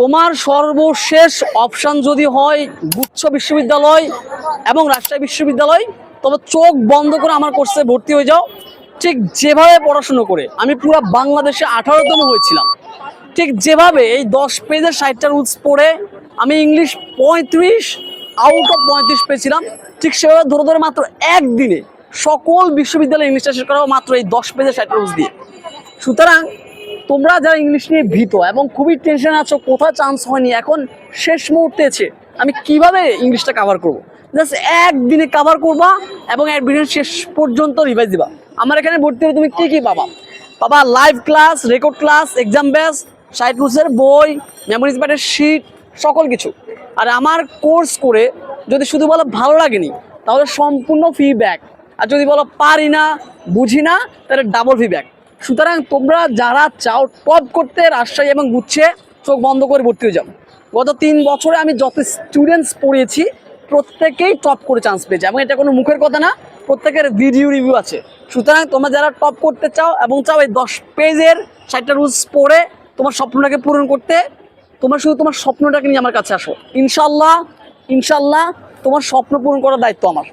তোমার সর্বশেষ অপশান যদি হয় গুচ্ছ বিশ্ববিদ্যালয় এবং রাজশাহী বিশ্ববিদ্যালয়, তবে চোখ বন্ধ করে আমার কোর্সে ভর্তি হয়ে যাও। ঠিক যেভাবে পড়াশুনো করে, আমি পুরো বাংলাদেশে আঠারোতম হয়েছিলাম। ঠিক যেভাবে এই দশ পেজের ষাটটা রুলস পড়ে, আমি ইংলিশ পঁয়ত্রিশ আউট অফ পঁয়ত্রিশ পেয়েছিলাম। ঠিক সেভাবে ধরে ধরে মাত্র একদিনে সকল বিশ্ববিদ্যালয়ে ইংলিশটা শেষ করা মাত্র এই দশ পেজের ষাটটা রুলস দিয়ে। সুতরাং তোমরা যারা ইংলিশ নিয়ে ভীত এবং খুবই টেনশন আছো কোথায় চান্স হয়নি, এখন শেষ মুহূর্তে আছে আমি কীভাবে ইংলিশটা কাভার করব? জাস্ট একদিনে কাভার করবা এবং অ্যাডমিশন শেষ পর্যন্ত রিভাইজ দিবা। আমার এখানে ভর্তি হলে তুমি কী কী পাবা? পাবা live class record class exam ব্যাস সাইট রুলসের বই মেমোরিজ প্যাডের শিট সকল কিছু। আর আমার কোর্স করে যদি শুধু বলো ভালো লাগেনি, তাহলে সম্পূর্ণ ফি ব্যাক আর যদি বলো পারি না, বুঝি না, তাহলে ডাবল ফি ব্যাক সুতরাং তোমরা যারা চাও টপ করতে রাজশাহী এবং গুচ্ছে চোখ বন্ধ করে ভর্তি হয়ে যাও। গত তিন বছরে আমি যত স্টুডেন্টস পড়িয়েছি, প্রত্যেকেই টপ করে চান্স পেয়েছে এবং এটা কোনো মুখের কথা না, প্রত্যেকের ভিডিও রিভিউ আছে। সুতরাং তোমরা যারা টপ করতে চাও এবং চাও এই দশ পেজের ষাটটা রুলস পড়ে তোমার স্বপ্নটাকে পূরণ করতে, তোমার শুধু তোমার স্বপ্নটাকে নিয়ে আমার কাছে আসো। ইনশাল্লাহ ইনশাল্লাহ তোমার স্বপ্ন পূরণ করার দায়িত্ব আমার।